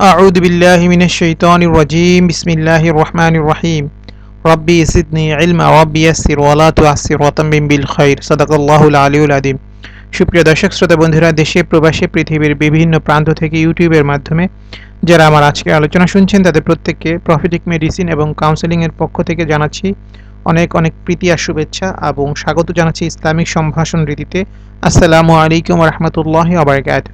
أعوذ بالله من الشيطان الرجيم بسم الله الرحمن الرحيم ربي زدني علما ربي يسر ولا تعسر وتمم بالخير صدق الله العلي العظيم সুপ্রিয় দর্শক শ্রোতা বন্ধুরা দেশে প্রবাসে পৃথিবীর বিভিন্ন প্রান্ত থেকে ইউটিউবের মাধ্যমে যারা আমার আজকে আলোচনা শুনছেন তাদের প্রত্যেককে প্রফিটিক মেডিসিন এবং কাউন্সেলিং এর পক্ষ থেকে জানাচ্ছি অনেক অনেক প্রীতি আর শুভেচ্ছা এবং স্বাগত জানাচ্ছি ইসলামিক সম্ভাষণ রীতিতে। আসসালামু আলাইকুম রহমতুল্লাহ আবরকাত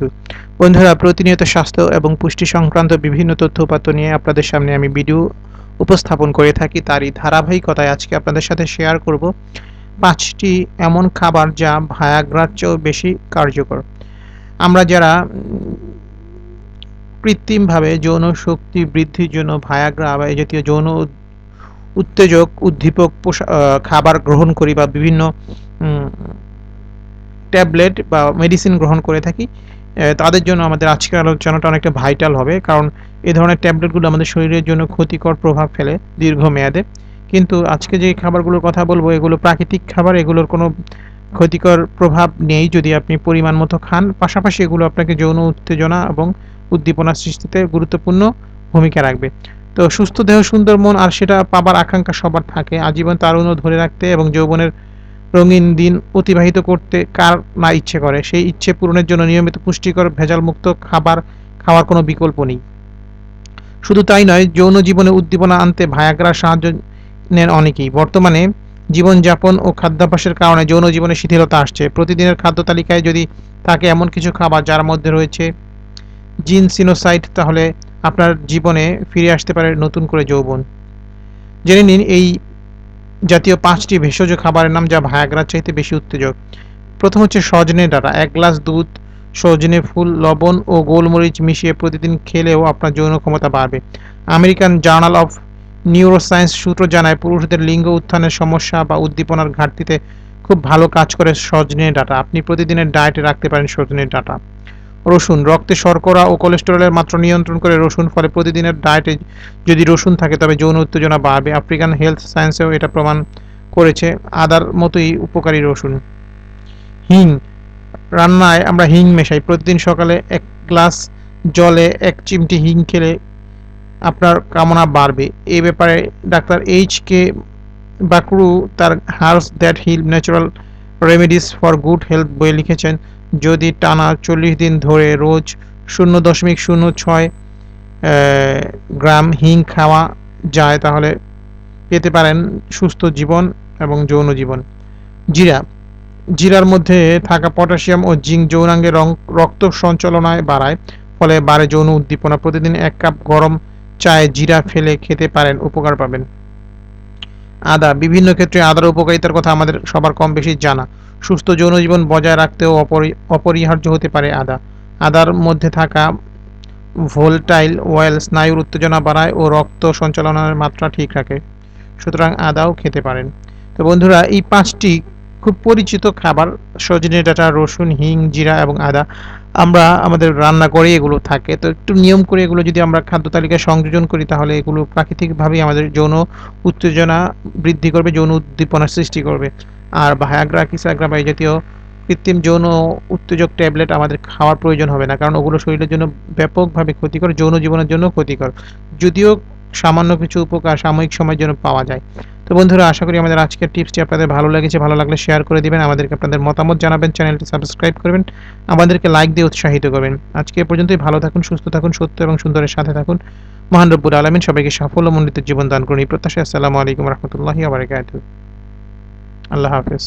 বন্ধুরা, প্রতিনিয়ত স্বাস্থ্য এবং পুষ্টি সংক্রান্ত বিভিন্ন তথ্য উপাত্ত নিয়ে আপনাদের সামনে আমি ভিডিও উপস্থাপন করে থাকি। তারই ধারাবাহিকতায় আজকে আপনাদের সাথে শেয়ার করব পাঁচটি এমন খাবার যা ভায়াগ্রার চেয়েও বেশি কার্যকর। আমরা যারা কৃত্রিমভাবে যৌন শক্তি বৃদ্ধির জন্য ভায়াগ্রা বা এই জাতীয় যৌন উত্তেজক, উদ্দীপক খাবার গ্রহণ করি বা বিভিন্ন ট্যাবলেট বা মেডিসিন গ্রহণ করে থাকি তাদের জন্য আমাদের আজকের আলোচনাটা অনেকটা ভাইটাল হবে, কারণ এ ধরনের ট্যাবলেটগুলো আমাদের শরীরের জন্য ক্ষতিকর প্রভাব ফেলে দীর্ঘমেয়াদে। কিন্তু আজকে যে খাবারগুলোর কথা বলব, এগুলো প্রাকৃতিক খাবার, এগুলোর কোনো ক্ষতিকর প্রভাব নেই যদি আপনি পরিমাণ মতো খান। পাশাপাশি এগুলো আপনাকে যৌন উত্তেজনা এবং উদ্দীপনা সৃষ্টিতে গুরুত্বপূর্ণ ভূমিকা রাখবে। তো সুস্থ দেহ, সুন্দর মন, আর সেটা পাবার আকাঙ্ক্ষা সবার থাকে। আজীবন তারুণ্য ধরে রাখতে এবং যৌবনের রঙিন দিন অতিবাহিত করতে কার না ইচ্ছে করে? সেই ইচ্ছে পূরণের জন্য নিয়মিত পুষ্টিকর, ভেজালমুক্ত খাবার খাওয়ার কোনো বিকল্প নেই। শুধু তাই নয়, যৌন জীবনে উদ্দীপনা আনতে ভায়াগ্রার সাহায্য নেন অনেকেই। বর্তমানে জীবনযাপন ও খাদ্যাভ্যাসের কারণে যৌন জীবনে শিথিলতা আসছে। প্রতিদিনের খাদ্য তালিকায় যদি থাকে এমন কিছু খাবার যার মধ্যে রয়েছে জিনসিনোসাইড তাহলে আপনার জীবনে ফিরে আসতে পারে নতুন করে যৌবন। জেনে নিন, এই জাতীয় পাঁচটি ভেষজ খাবারের নাম যা ভায়াগ্রার চাইতে বেশি উত্তেজক। প্রথম হচ্ছে সজনে ডাটা। এক গ্লাস দুধ, সজনে ফুল, লবণ ও গোলমরিচ মিশিয়ে প্রতিদিন খেলেও আপনার যৌন ক্ষমতা বাড়বে। আমেরিকান জার্নাল অফ নিউরোসায়েন্স সূত্র জানায়, পুরুষদের লিঙ্গ উত্থানের সমস্যা বা উদ্দীপনার ঘাটতিতে খুব ভালো কাজ করে সজনে ডাটা। আপনি প্রতিদিনের ডায়েটে রাখতে পারেন সজনে ডাটা। রসুন। রক্তে শর্করা ও কোলেস্টেরলের মাত্রা নিয়ন্ত্রণ করে রসুন, ফলে প্রতিদিনের ডায়েটে যদি রসুন থাকে, তবে যৌন উত্তেজনা বাড়বে। আফ্রিকান হেলথ সায়েন্সেও এটা প্রমাণ করেছে আদার মতোই উপকারী রসুন। হিং। রান্নায় আমরা হিং মেশাই। প্রতিদিন সকালে এক গ্লাস জলে এক চিমটি হিং খেলে আপনার কামনা বাড়বে। এ ব্যাপারে ডাক্তার এইচ কে বাকরু তার herbs that heal natural remedies for good health বই লিখেছেন। যদি টানা চল্লিশ দিন ধরে রোজ শূন্য দশমিক শূন্য ছয় গ্রাম হিং খাওয়া যায়, তাহলে পেতে পারেন সুস্থ জীবন এবং যৌন জীবন। জিরা। জিরার মধ্যে থাকা পটাশিয়াম ও জিঙ্ক যৌনাঙ্গের রক্ত সঞ্চালনায় বাড়ায়, ফলে বাড়ে যৌন উদ্দীপনা। প্রতিদিন এক কাপ গরম চায়ে জিরা ফেলে খেতে পারেন, উপকার পাবেন। আদা। বিভিন্ন ক্ষেত্রে আদার উপকারিতার কথা আমাদের সবার কম বেশি জানা। সুস্থ যৌন জীবন বজায় রাখতেও অপরিহার্য হতে পারে আদা। আদার মধ্যে থাকা ভোলটাইল অয়েল স্নায়ুর উত্তেজনা বাড়ায় ও রক্ত সঞ্চালনের মাত্রা ঠিক রাখে। সুতরাং আদাও খেতে পারেন। তো বন্ধুরা, এই পাঁচটি খুব পরিচিত খাবার, সজনে ডাটা, রসুন, হিং, জিরা এবং আদা, আমরা আমাদের রান্না করে এগুলো থাকে। তো একটু নিয়ম করে এগুলো যদি আমরা খাদ্য তালিকায় সংযোজন করি, তাহলে এগুলো প্রাকৃতিকভাবেই আমাদের যৌন উত্তেজনা বৃদ্ধি করবে, যৌন উদ্দীপনা সৃষ্টি করবে। আর ভায়াগ্রা, কিসাগ্রা বা এই জাতীয় কৃত্রিম যৌন উত্তেজক ট্যাবলেট আমাদের খাওয়ার প্রয়োজন হবে না, কারণ ওগুলো শরীরের জন্য ব্যাপকভাবে ক্ষতিকর, যৌন জীবনের জন্য ক্ষতিকর। যদিও সামান্য কিছু উপকার সাময়িক সময়ের জন্য পাওয়া যায়। তো বন্ধুরা, আশা করি আমাদের আজকের টিপসটি আপনাদের ভালো লেগেছে, ভালো লাগলে শেয়ার করে দিবেন, আমাদেরকে আপনাদের মতামত জানাবেন, চ্যানেলটি সাবস্ক্রাইব করবেন, আমাদেরকে লাইক দিয়ে উৎসাহিত করবেন। আজকে এ পর্যন্তই, ভালো থাকুন, সুস্থ থাকুন, সত্য এবং সুন্দরের সাথে থাকুন। মহান রব্বুর আলমিন সবাইকে সাফল্য, মণ্ডিত জীবন দান করুন। এই প্রত্যাশা আসসালামু আলাইকুম রহমতুল্লাহি আবরকাত আল্লাহ হাফেজ।